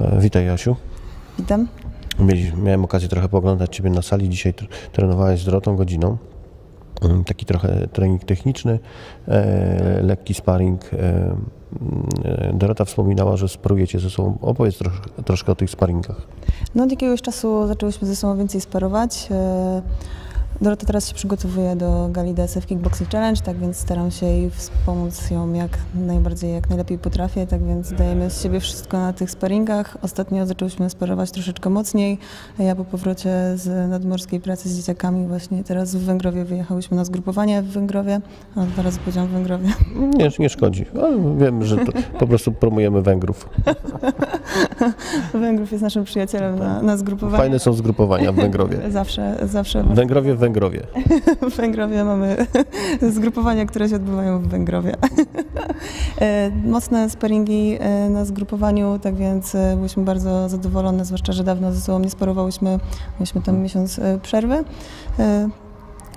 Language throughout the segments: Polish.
E, Witaj Jasiu. Witam. Miałem okazję trochę pooglądać Ciebie na sali. Dzisiaj tr- trenowałeś z Dorotą godziną. Mm, Taki trochę trening techniczny, e, lekki sparring. E, mm, Dorota wspominała, że sparujecie ze sobą. Opowiedz trosz, troszkę o tych sparingach. No od jakiegoś czasu zaczęłyśmy ze sobą więcej sparować. Dorota teraz się przygotowuje do gali DSF Kickboxing Challenge, tak więc staram się jej wspomóc ją jak najbardziej, jak najlepiej potrafię, tak więc dajemy z siebie wszystko na tych sparingach. Ostatnio zaczęłyśmy sparować troszeczkę mocniej. Ja po powrocie z nadmorskiej pracy z dzieciakami właśnie teraz w Węgrowie wyjechałyśmy na zgrupowanie w Węgrowie, a teraz powiedziałam w Węgrowie. Nie, nie szkodzi, ale wiem, że po prostu promujemy Węgrów. Węgrów jest naszym przyjacielem na, na zgrupowanie. Fajne są zgrupowania w Węgrowie. Zawsze, zawsze Węgrowie w Węgrowie. W Węgrowie mamy zgrupowania, które się odbywają w Węgrowie. E, Mocne sparingi e, na zgrupowaniu, tak więc e, byliśmy bardzo zadowolone, zwłaszcza, że dawno ze sobą nie sparowałyśmy, mieliśmy tam miesiąc przerwy.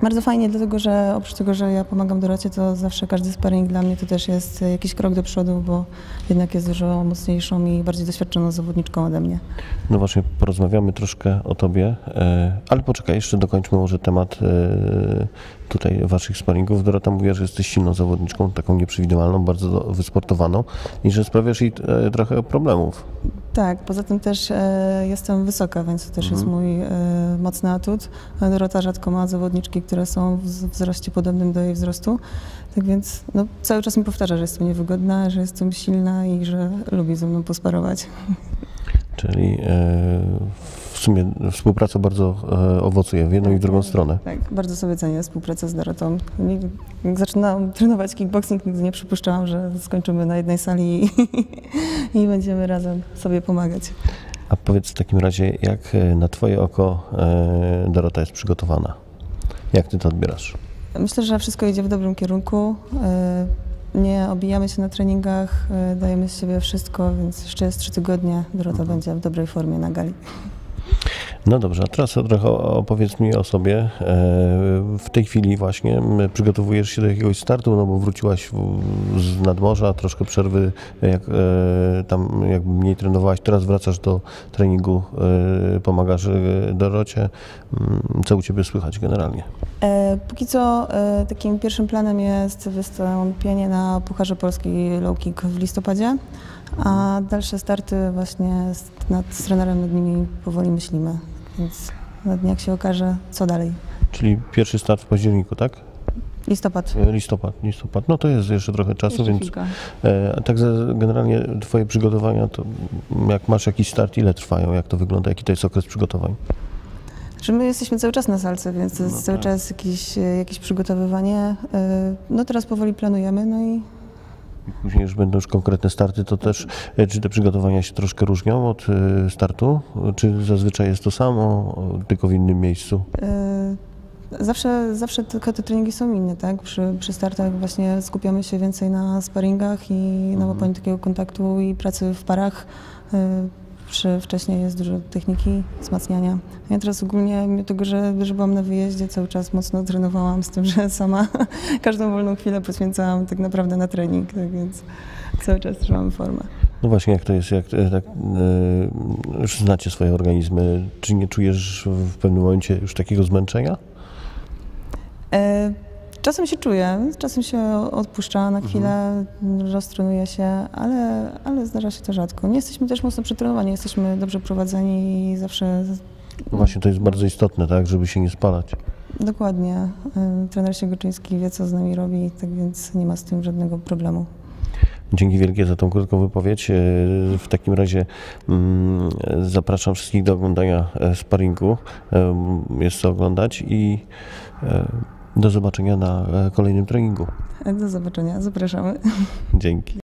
Bardzo fajnie, dlatego że oprócz tego, że ja pomagam Dorocie, to zawsze każdy sparring dla mnie to też jest jakiś krok do przodu, bo jednak jest dużo mocniejszą i bardziej doświadczoną zawodniczką ode mnie. No właśnie, porozmawiamy troszkę o Tobie, e, ale poczekaj, jeszcze dokończmy może temat e, tutaj Waszych sparingów. Dorota mówiła, że jesteś silną zawodniczką, taką nieprzewidywalną, bardzo wysportowaną i że sprawiasz jej e, trochę problemów. Tak, poza tym też jestem wysoka, więc to też jest mój e, mocny atut. Dorota rzadko ma zawodniczki, które są w wzroście podobnym do jej wzrostu. Tak więc no, cały czas mi powtarza, że jestem niewygodna, że jestem silna i że lubi ze mną posparować. Czyli e, w sumie współpraca bardzo e, owocuje w jedną i w drugą stronę. Tak, bardzo sobie cenię współpracę z Dorotą. Jak zaczynałam trenować kickboxing, nigdy nie przypuszczałam, że skończymy na jednej sali i, i będziemy razem sobie pomagać. A powiedz w takim razie, jak e, na Twoje oko e, Dorota jest przygotowana? Jak Ty to odbierasz? Myślę, że wszystko idzie w dobrym kierunku. E, Nie obijamy się na treningach, dajemy z siebie wszystko, więc jeszcze jest trzy tygodnie. Dorota będzie w dobrej formie na gali. No dobrze, a teraz trochę opowiedz mi o sobie. E, W tej chwili właśnie przygotowujesz się do jakiegoś startu, no bo wróciłaś z nadmorza, troszkę przerwy, jak e, tam jakby mniej trenowałaś, teraz wracasz do treningu, e, pomagasz Dorocie. Mm, Co u Ciebie słychać generalnie? Póki co takim pierwszym planem jest wystąpienie na Pucharze Polski Low Kick w listopadzie, a dalsze starty właśnie nad, trenerem nad nimi powoli myślimy, więc na dniach się okaże, co dalej. Czyli pierwszy start w październiku, tak? Listopad. E, Listopad, listopad. No to jest jeszcze trochę czasu, Jeszcze więc e, tak generalnie Twoje przygotowania, to mm, jak masz jakiś start, ile trwają, jak to wygląda, jaki to jest okres przygotowań? Że my jesteśmy cały czas na salce, więc to jest No cały tak. czas jakieś, e, jakieś przygotowywanie. E, No teraz powoli planujemy, no I Później już będą już konkretne starty, to też e, czy te przygotowania się troszkę różnią od e, startu? Czy zazwyczaj jest to samo, o, tylko w innym miejscu? e, zawsze, zawsze tylko te treningi są inne, tak? Przy, przy startach właśnie skupiamy się więcej na sparingach i na łapaniu takiego kontaktu i pracy w parach. Przy, wcześniej jest dużo techniki, wzmacniania. Ja teraz ogólnie, mimo tego, że, że byłam na wyjeździe, cały czas mocno trenowałam z tym, że sama każdą wolną chwilę poświęcałam tak naprawdę na trening, tak więc cały czas trzymamy formę. No właśnie, jak to jest, jak e, tak, e, już znacie swoje organizmy, czy nie czujesz w pewnym momencie już takiego zmęczenia? E, Czasem się czuję, czasem się odpuszcza na chwilę, roztrenuję się, ale, ale zdarza się to rzadko. Nie jesteśmy też mocno przetrenowani, jesteśmy dobrze prowadzeni i zawsze No właśnie, to jest bardzo istotne, tak, żeby się nie spalać. dokładnie e, trener Siegoczyński wie, co z nami robi, tak więc nie ma z tym żadnego problemu. Dzięki wielkie za tą krótką wypowiedź. E, W takim razie mm, zapraszam wszystkich do oglądania e, sparingu. E, Jest co oglądać i e, do zobaczenia na e, kolejnym treningu. Do zobaczenia, zapraszamy. Dzięki.